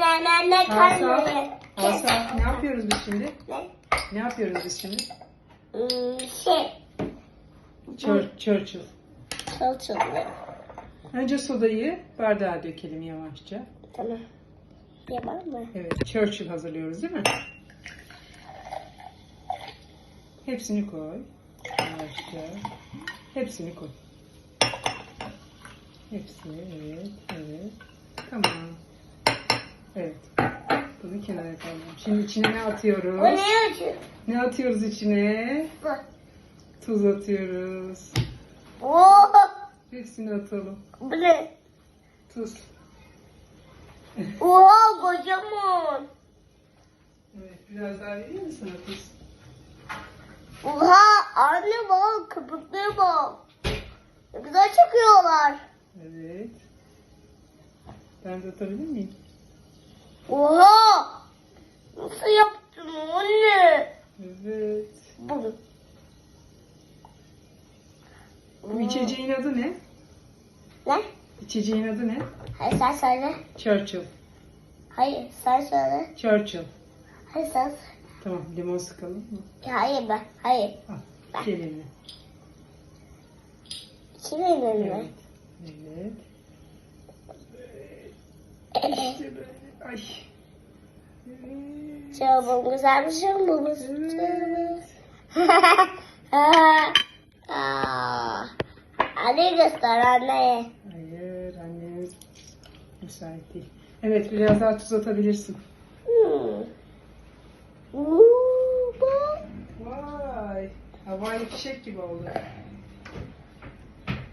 ne ne ne yapıyoruz biz şimdi? Ne? Ne yapıyoruz biz şimdi? Hmm, şey. Chur- Churchill. Önce sodayı bardağa dökelim yavaşça. Tamam. Yapar mı? Evet, Churchill hazırlıyoruz değil mi? Hepsini koy. Yavaşça. Hepsini koy. Hepsini, evet, evet. Tamam. Evet. Bunu kenara koyalım. Şimdi içine ne atıyoruz? Bu ne acı? Ne atıyoruz içine? Bu. Tuz atıyoruz. Oo, Hepsini atalım. bu ne? Tuz. Oha kocaman. Evet, biraz daha vereyim mi sana tuz? Oha anne bak köpükleri bak. Ne güzel çıkıyorlar. Evet. Ben de atabilir miyim? Oha. Nasıl yaptın anne? Evet. Bu. Bu içeceğin adı ne? Ne? İçeceğin adı ne? Hayır sen söyle. Churchill. Hayır sen söyle. Churchill. Hayır sen söyle. Tamam limon sıkalım mı? Hayır ben. Hayır. Al. Gel eline. Kimin Evet. önüne? Evet. İşte böyle. Ay. Çabuk güzelmiş. Aa, Anne göster anne. Hayır annem müsait değil. Evet biraz daha tuz atabilirsin. Hmm. Vay. Havai fişek gibi oldu.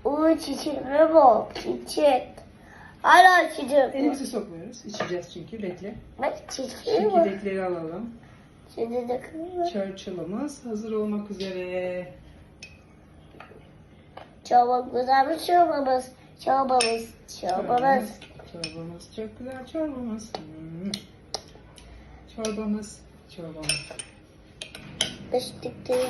Uuu çiçeğe bak. Çiçek. Hala çiçek. Elimizi sokmuyoruz. İçeceğiz çünkü. Bekle. Bak çiçeğe bak. Çekirdekleri alalım. Şimdi de kırmızı. Churchill'ımız hazır olmak üzere. Çabuk güzelmiş çorbamız. Çorbamız. Çorbamız. Çorbamız çok güzel çorbamız. Hmm. Çorbamız. Çorbamız. Diye.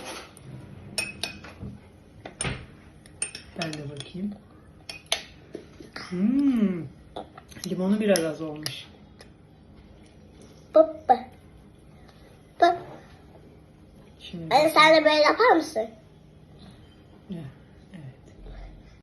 Ben de bakayım. Hmm. Limonu biraz az olmuş. Baba. Bak. Şimdi Anne sen de böyle yapar mısın?